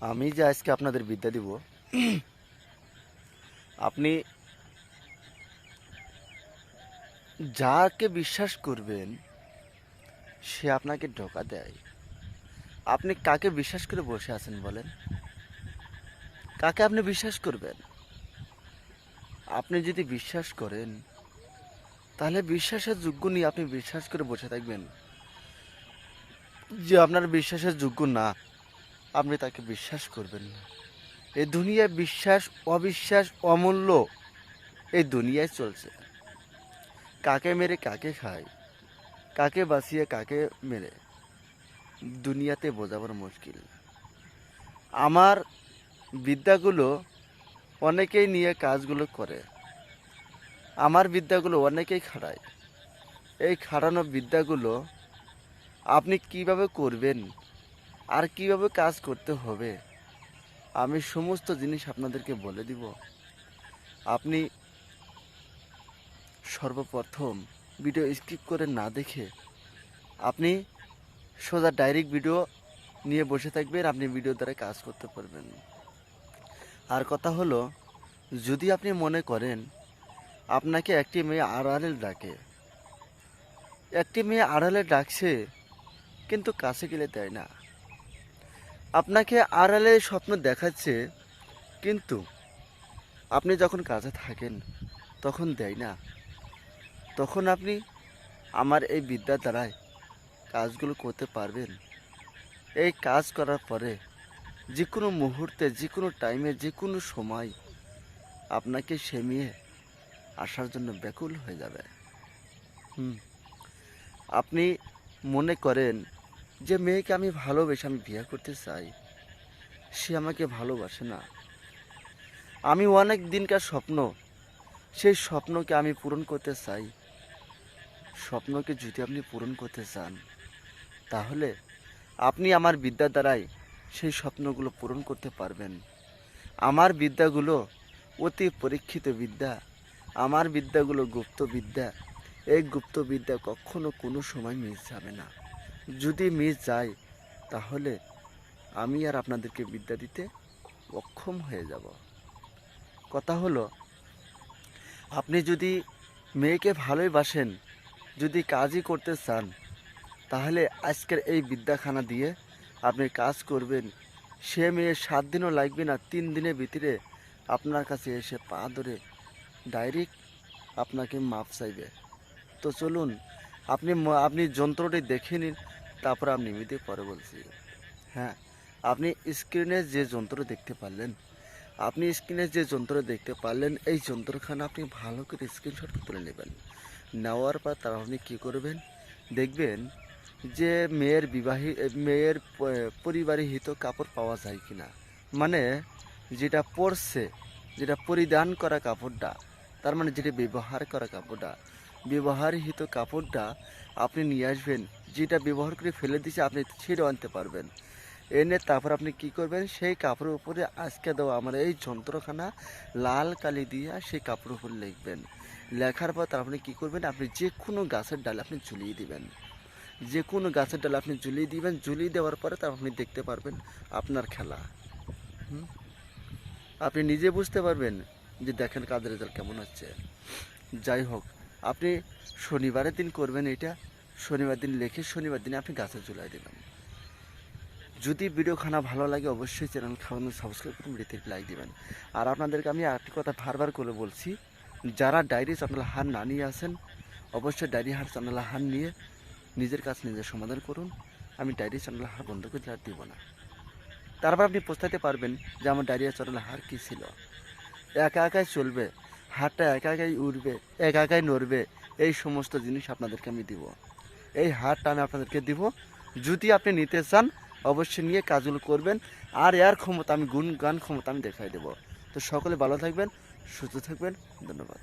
আমি যে আজকে আপনাদের বিদ্যা দিব, আপনি যাকে বিশ্বাস করবেন, সে আপনাকে ঢোকা দেয়। আপনি কাকে বিশ্বাস করে বসে আছেন বলেন? কাকে আপনি বিশ্বাস করবেন? আপনি যদি বিশ্বাস করেন, তাহলে বিশ্বাসের যোগ্য নিয়ে আপনি বিশ্বাস করে বসে থাকবেন। যে আপনার বিশ্বাসের যোগ্য না আপনি তাকে বিশ্বাস করবেন না। এই দুনিয়ায় বিশ্বাস, অবিশ্বাস, অমূল্য এই দুনিয়ায় চলছে। কাকে মেরে কাকে খায়, কাকে বাঁচিয়ে কাকে মেরে, দুনিয়াতে বোঝাবার মুশকিল। আমার বিদ্যাগুলো অনেকেই নিয়ে কাজগুলো করে। আমার বিদ্যাগুলো অনেকেই খাড়ায় এই খাড়ানো বিদ্যাগুলো আপনি কীভাবে করবেন আর কীভাবে কাজ করতে হবে? আমি সমস্ত জিনিস আপনাদেরকে বলে দিব। আপনি সর্বপ্রথম ভিডিও স্কিপ করে না দেখে আপনি সোজা ডাইরেক্ট ভিডিও নিয়ে বসে থাকবেন, আপনি ভিডিও দ্বারা কাজ করতে পারবেন। আর কথা হলো, যদি আপনি মনে করেন আপনাকে একটি মেয়ে আড়ালে ডাকে, একটি মেয়ে আড়ালে ডাকছে, কিন্তু কাছে গেলে দেয় না। আপনাকে আড়ালে স্বপ্ন দেখাচ্ছে, কিন্তু আপনি যখন কাছে থাকেন, তখন দেয় না। তখন আপনি আমার এই বিদ্যা দ্বারায় কাজগুলো করতে পারবেন। এই কাজ করার পরে যে কোনো মুহূর্তে যে কোনো টাইমে যে কোনো সময় আপনাকে সেমিয়ে আসার জন্য ব্যাকুল হয়ে যাবে। হুম। আপনি মনে করেন যে মেয়েকে আমি ভালোবেসে আমি বিয়ে করতে চাই, সে আমাকে ভালোবাসে না। আমি অনেক দিনকার স্বপ্ন, সেই স্বপ্নকে আমি পূরণ করতে চাই। স্বপ্নকে যদি আপনি পূরণ করতে চান, তাহলে আপনি আমার বিদ্যা দ্বারাই সেই স্বপ্নগুলো পূরণ করতে পারবেন। আমার বিদ্যাগুলো অতি পরীক্ষিত বিদ্যা, আমার বিদ্যাগুলো গুপ্ত বিদ্যা। এই গুপ্ত বিদ্যা কখনো কোনো সময় মিস যাবে না। যদি মিস যায়, তাহলে আমি আর আপনাদেরকে বিদ্যা দিতে অক্ষম হয়ে যাব। কথা হলো, আপনি যদি মেয়েকে ভালোই বাসেন, যদি কাজই করতে চান, তাহলে আজকের এই বিদ্যাখানা দিয়ে আপনি কাজ করবেন। সে মেয়ে সাত দিনও লাগবে না, তিন দিনের ভিতরে আপনার কাছে এসে পা ধরে ডাইরেক্ট আপনাকে মাপ চাইবে। তো চলুন, আপনি আপনি যন্ত্রটি দেখে নিন তারপর আমি নিমিতে পরে বলছি হ্যাঁ আপনি স্ক্রিনে যে যন্ত্র দেখতে পারলেন, আপনি স্ক্রিনে যে যন্ত্র দেখতে পারলেন, এই যন্ত্রখানা আপনি ভালো করে স্ক্রিনশট তুলে নেবেন। নেওয়ার পর তার আপনি কী করবেন? দেখবেন যে মেয়ের বিবাহী, মেয়ের প- পরিবারহিত কাপড় পাওয়া যায় কি না মানে যেটা পরছে, যেটা পরিধান করা কাপড়টা, তার মানে যেটা ব্যবহার করা কাপড়টা, ব্যবহারহিত কাপড়টা আপনি নিয়ে আসবেন যেটা ব্যবহার করে ফেলে দিয়েছে, আপনি ছিঁড়ে আনতে পারবেন। এনে তারপর আপনি কি করবেন? সেই কাপড়ের উপরে আজকে দেওয়া আমার এই যন্ত্রখানা লাল কালি দিয়ে সেই কাপড়ের উপর লিখবেন। লেখার পর তার আপনি কী করবেন? আপনি যে কোনো গাছের ডালে আপনি ঝুলিয়ে দিবেন। যে কোনো গাছের ডালে আপনি ঝুলিয়ে দিবেন। ঝুলিয়ে দেওয়ার পরে তার আপনি দেখতে পারবেন আপনার খেলা? আপনি নিজে বুঝতে পারবেন যে দেখেন কাজের রেজাল্ট কেমন হচ্ছে। যাই হোক, আপনি শনিবারের দিন করবেন এটা। শনিবার দিন লেখে শনিবার দিনে আপনি গাছে ঝুলাই দেবেন। যদি ভিডিওখানা ভালো লাগে অবশ্যই চ্যানেল খাওয়ানো সাবস্ক্রাইব করুন, ভিডিওতে লাইক দিবেন। আর আপনাদেরকে আমি আরেকটি কথা বারবার করে বলছি, যারা ডায়েরি চ্যানেল হার না নিয়ে আসেন অবশ্যই ডায়েরি হার চ্যানেল হার নিয়ে নিজের কাজ নিজের সমাধান করুন। আমি ডায়েরি চ্যানেল হার বন্ধ করে আর দিব না। তারপর আপনি পোস্তাতে পারবেন যে আমার ডায়রিয়া চ্যানেল হার কী ছিল। একা একাই চলবে, হাতটা একা একাই উঠবে একা একাই নড়বে, এই সমস্ত জিনিস আপনাদেরকে আমি দিব। এই হারটা আমি আপনাদেরকে দিব। যদি আপনি নিতে চান, অবশ্যই নিয়ে কাজগুলো করবেন। আর এর ক্ষমতা আমি, গুণ গান ক্ষমতা আমি দেখাই দেবো। তো সকলে ভালো থাকবেন, সুস্থ থাকবেন। ধন্যবাদ।